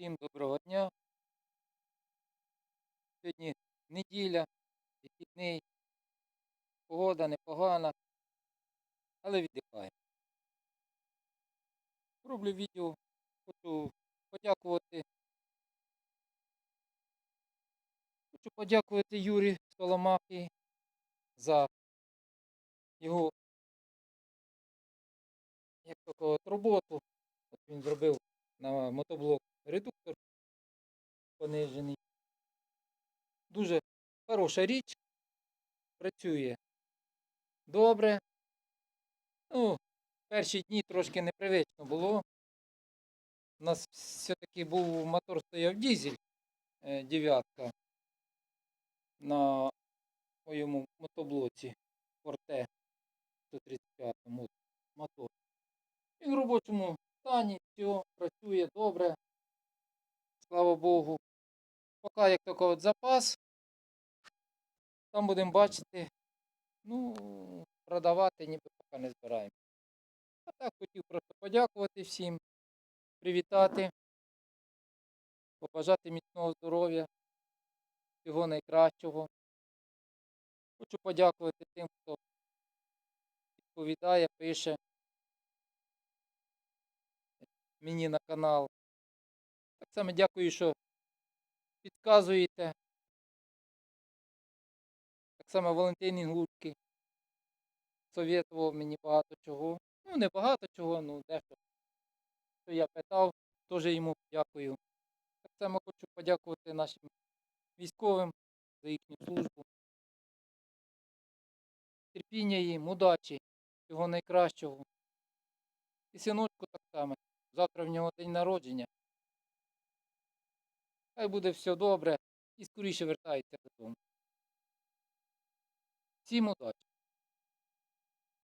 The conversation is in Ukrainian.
Всім доброго дня. Сьогодні неділя, вихідний, погода непогана, але віддихаємо. Роблю відео, хочу подякувати. Хочу подякувати Юрі Соломахі за його як такого роботу. От він зробив понижений. Дуже хороша річ. Працює добре. Ну, перші дні трошки непривично було. У нас все-таки був мотор стояв дізель е, дев'ятка на моєму мотоблоці Форте 135 мотор. Він в робочому стані, все працює добре. Слава Богу. Поки як тільки от запас, там будемо бачити. Ну, продавати ніби поки не збираємо. А так хотів просто подякувати всім, привітати, побажати міцного здоров'я, всього найкращого. Хочу подякувати тим, хто відповідає, пише мені на канал. Так само дякую, що підказуєте. Так само Валентин Інгутський совєтував мені багато чого. Ну, не багато чого, ну дещо. Що я питав, теж йому дякую. Так само хочу подякувати нашим військовим за їхню службу. Терпіння їм, удачі, всього найкращого. І синочку так само. Завтра в нього день народження. Хай буде все добре і скоріше вертається додому. Всім удачі!